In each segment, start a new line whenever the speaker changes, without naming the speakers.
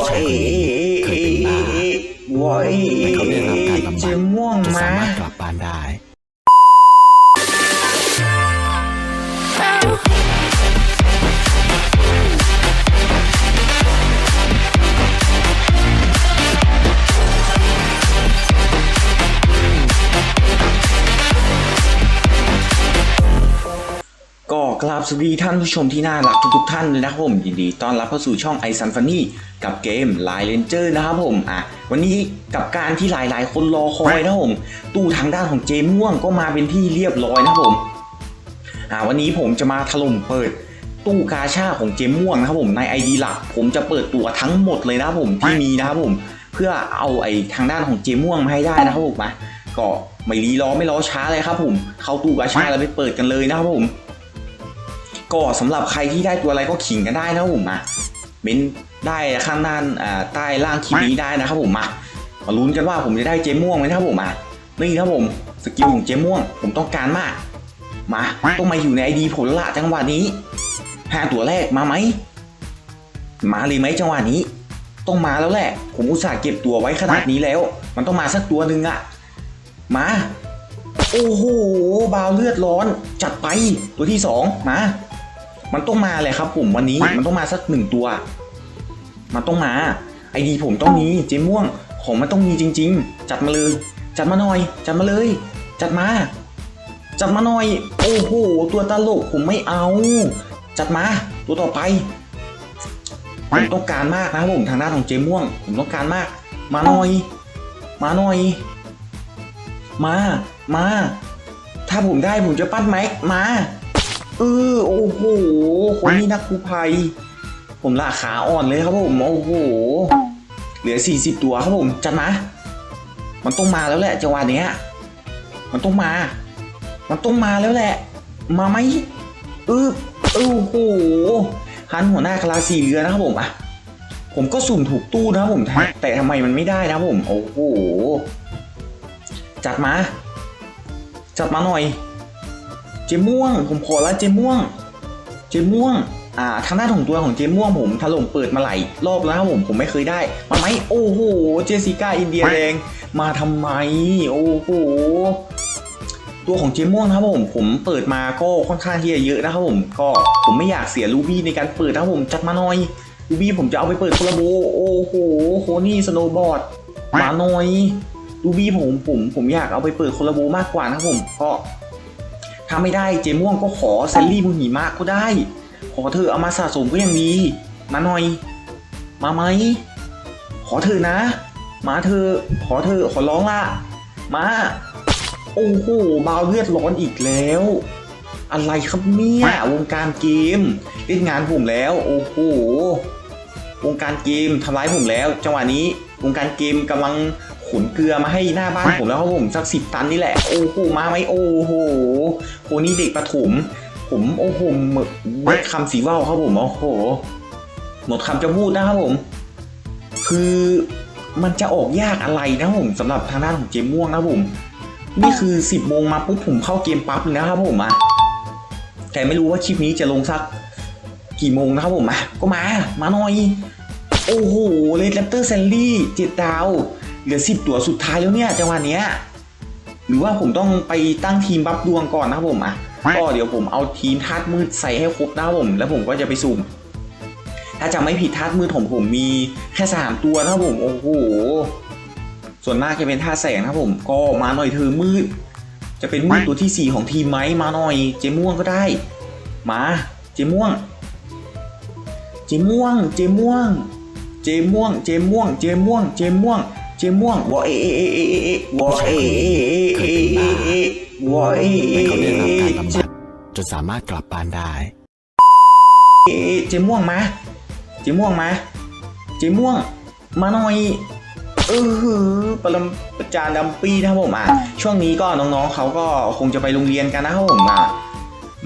ผู้ชายคนนี้เคยเป็นบ้า
วอย
แต่เขาได้รับการบำ
เจ
บัด
ม่วง
จน
มา
สามารถกลับบ้านได้
สวัสดีท่านผู้ชมที่น่ารักทุกๆท่านเลยนะครับผมยินดีต้อนรับเข้าสู่ช่อง i s u n f u n n y กับเกม Line Ranger นะครับผมอะวันนี้กับการที่หลายๆ คนรอคอยนะครับผม ตู้ทางด้านของเจม่วงก็มาเป็นที่เรียบร้อยนะครับผมอ่าวันนี้ผมจะมาถล่มเปิดตู้กาชาของเจม่วงนะครับผมใน ID หลัก ผมจะเปิดตัวทั้งหมดเลยนะครับผมที่มีนะครับผม เพื่อเอาไอทางด้านของเจม่วงมาให้ได้นะครับผมมาก็ไม่รีรอไม่รอช้าเลยครับผม เข้าตู้กาชาแล้วไปเปิดกันเลยนะครับผม ก็สำหรับใครที่ได้ตัวอะไรก็ขิงกันได้นะครับผมมาเม้นได้ข้างด้านอ่าใต้ล่างคลิปนี้ได้นะครับผมมามาลุ้นกันว่าผมจะได้เจม่วงไหมนะครับผมมานี่นะครับผมสกิลของเจม่วง ผมต้องการมาก มาต้องมาอยู่ในไอดีผลละจังหวะนี้ห้าตัวแรกมาไหมมาเลยไหมจังหวะนี้ ต้องมาแล้วแหละ ผมอุตส่าห์เก็บตัวไว้ขนาดนี้แล้ว มันต้องมาสักตัวหนึ่งอะมาโอ้โหบาวเลือดร้อน จัดไปตัวที่สองมา มันต้องมาเลยครับผมวันนี้มันต้องมาสักหนึ่งตัว มันต้องมาไอดีผมต้องมีเจม่วงของมันต้องมีจริง ๆ จัดมาเลย จัดมาหน่อย จัดมาเลย จัดมา จัดมาหน่อย โอ้โหตัวตลกผมไม่เอา จัดมา ตัวต่อไปผมต้องการมากนะครับผมทางด้านของเจม่วง ผมต้องการมาก มาหน่อย มาหน่อย มา มา ถ้าผมได้ผมจะปั้นแม็กมา เออโอ้โหคนนี้นักกู้ภัย ผมราขาอ่อนเลยครับผม โอ้โห เหลือ 40 ตัวครับผมจัดมา มันต้องมาแล้วแหละจังหวะเนี้ย มันต้องมา มันต้องมาแล้วแหละ มาไหมเออโอ้โหฮันหัวหน้าคลาสีเรือนะครับผมอะผมก็สุ่มถูกตู้นะครับผม แต่ทำไมมันไม่ได้นะครับผม โอ้โห จัดมา จัดมาหน่อย เจม่วง ผมขอละเจม่วง เจม่วง อ่า ทางด้านของตัวของเจม่วงผมถล่มเปิดมาหลายรอบแล้วครับผม ผมไม่เคยได้ มาไหม โอ้โห เจสิก้าอินเดียแดง มาทำไม โอ้โห ตัวของเจม่วงนะครับผม ผมเปิดมาก็ค่อนข้างที่จะเยอะนะครับผม ก็ผมไม่อยากเสียลูบี้ในการเปิดนะครับผม จัดมาหน่อย ลูบี้ผมจะเอาไปเปิดโคลาโบ โอ้โห โคนี่สโนว์บอร์ด มาหน่อย ลูบี้ผมผมผมอยากเอาไปเปิดโคลาโบมากกว่านะครับผม ก็ ถ้าไม่ได้เจม่วงก็ขอแซลลี่บุญหิมะก็ได้ ขอเธอเอามาสะสมก็ยังดี มาหน่อย มาไหม ขอเธอนะ มาเธอ ขอเธอ ขอร้องละ มา โอ้โหบาวเลือดร้อนอีกแล้ว อะไรครับเนี่ย วงการเกมเล่นงานผมแล้ว โอ้โห วงการเกมทำร้ายผมแล้ว จังหวะนี้ วงการเกมกำลัง ขนเกลือมาให้หน้าบ้านผมแล้วครับผมสักสิบตันนี่แหละโอ้โหมาไหมโอ้โหโหนี่เด็กประถม ผมโอ้โหหมดหมดคำสีว่าวครับผมโอ้โหหมดคำจะพูดนะครับผม คือมันจะออกยากอะไรนะครับผมสำหรับทางด้านของเจมม่วงนะครับผมนี่คือ10โมงมาปุ๊บผมเข้าเกมปั๊บเลยนะครับผมอะแต่ไม่รู้ว่าคลิปนี้จะลงสักกี่โมงนะครับผมอะก็มา มาหน่อย โอ้โหเลดแรปเตอร์แซนลี่เจ็ดดาว เหลือ10ตัวสุดท้ายแล้วเนี่ยจังหวะเนี้ยหรือว่าผมต้องไปตั้งทีมบัฟดวงก่อนนะครับผมอะก็เดี๋ยวผมเอาทีมธาตุมืดใส่ให้ครบนะครับผม แล้วผมก็จะไปสุ่มถ้าจะไม่ผิดธาตุมืดของผมมีแค่สามตัวนะครับผมโอ้โหส่วนมากจะเป็นธาตุแสงนะครับผมก็มาหน่อยเธอมืด จะเป็นมืดตัวที่สี่ของทีมไหมมาหน่อย เจม่วงก็ได้ มา เจม่วง เจม่วง เจม่วง เจม่วง เจม่วง เจม่วง เจม่วง เจม่วงวอเอเอเอเอเอวอเอเอเอเอเอเอวอเอเอ
แต่เขา
เอ
ได้รับ
เอ
การบำบัดจนสามารถกลับบ้านได้
เอ๊ะเจม่วงมา เจม่วงมา เจม่วง มาหน่อยเออหือปรมประจานดัมปี้นะครับผมอะช่วงนี้ก็น้องๆเขาก็คงจะไปโรงเรียนกันนะครับผมอะ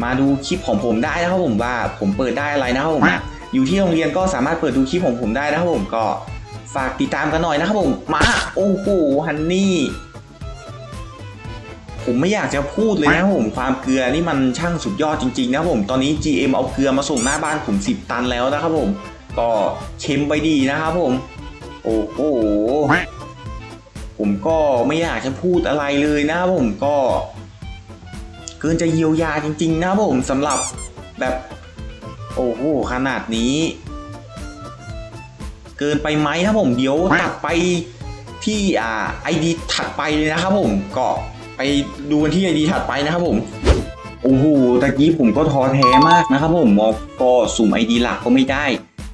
มาดูคลิปของผมได้นะครับผมว่า ผมเปิดได้อะไรนะครับผมอะอยู่ที่โรงเรียนก็สามารถเปิดดูคลิปของผมได้นะครับผมก็ ฝากติดตามกันหน่อยนะครับผม มา โอ้โห ฮันนี่ ผมไม่อยากจะพูดเลยนะผม ความเกลือนี่มันช่างสุดยอดจริง ๆ นะครับผม ตอนนี้ GM เอาเกลือมาส่งหน้าบ้านผม10 ตันแล้วนะครับผม ก็เค็มไปดีนะครับผม โอ้โห ผมก็ไม่อยากจะพูดอะไรเลยนะครับผม ก็ เกินจะเยียวยาจริง ๆ นะครับผมสำหรับแบบ โอ้โห ขนาดนี้ เกินไปไหมครับผมเดี๋ยวตัดไปที่อ่าไอดีถัดไปเลยนะครับผมก็ไปดูกันที่ไอดีถัดไปนะครับผมโอ้โหตะกี้ผมก็ท้อแท้มากนะครับผมมอก็สุ่มไอดีหลักก็ไม่ได้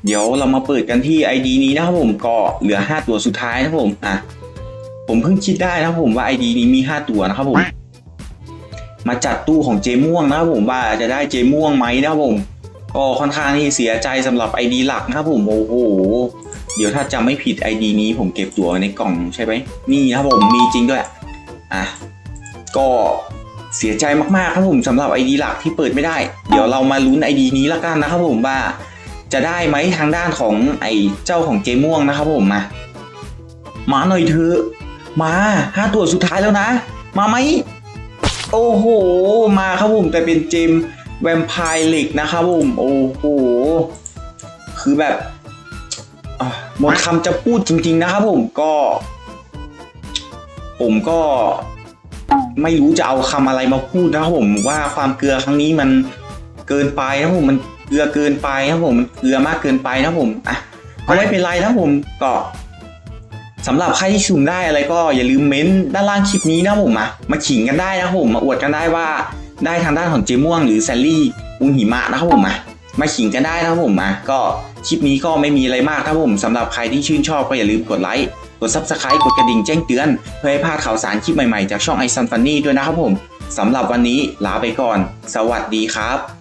เดี๋ยวเรามาเปิดกันที่ ID นี้นะครับผมก็เหลือ 5 ตัวสุดท้ายนะครับผมอะผมเพิ่งคิดได้นะครับผมว่า ID นี้มี 5 ตัวนะครับผมมาจัดตู้ของเจม่วงนะครับผมว่าจะได้เจม่วงไหมนะครับผม ก็ค่อนข้างที่เสียใจสำหรับ ID หลักนะครับผมโอ้โหเดี๋ยวถ้าจำไม่ผิด ID นี้ผมเก็บตัวในกล่องใช่ไหมนี่ครับผมมีจริงด้วยอะก็เสียใจมากๆครับผมสำหรับ ID หลักที่เปิดไม่ได้ เดี๋ยวเรามาลุ้น ID นี้ละกันนะครับผมว่าจะได้ไหมทางด้านของไอ้เจ้าของเจม่วงนะครับผมมามาหน่อยเถอะมาห้าตัวสุดท้ายแล้วนะ มาไหมโอ้โห มาครับผมแต่เป็นเจม แวมไพร์เหล็กนะครับผมโอ้โห คือแบบหมดคำจะพูดจริง ๆ นะครับผมก็ ผมก็ไม่รู้จะเอาคำอะไรมาพูดนะครับผมว่าความเกลือครั้งนี้มันเกินไปนะผมมันเกลือเกินไปนะผมมันเกลือมากเกินไปนะผมอะก็ไม่เป็นไรนะผมก็สำหรับใครที่สุ่มได้อะไรก็อย่าลืมเม้นต์ด้านล่างคลิปนี้นะผมมามาขิงกันได้นะผมมาอวดกันได้ว่า ได้ทางด้านของเจม่วงหรือแซลลี่อุงหิมะนะครับผมมามาขิงกันได้นะครับผมมาก็คลิปนี้ก็ไม่มีอะไรมากครับผมสำหรับใครที่ชื่นชอบก็อย่าลืมกดไลค์กดซับสไคร b ์กดกระดิ่งแจ้งเตือน เพื่อให้พลาดข่าวสารคลิปใหม่ๆ จากช่องไอซันฟันนี่ด้วยนะครับผมสำหรับวันนี้ลาไปก่อน สวัสดีครับ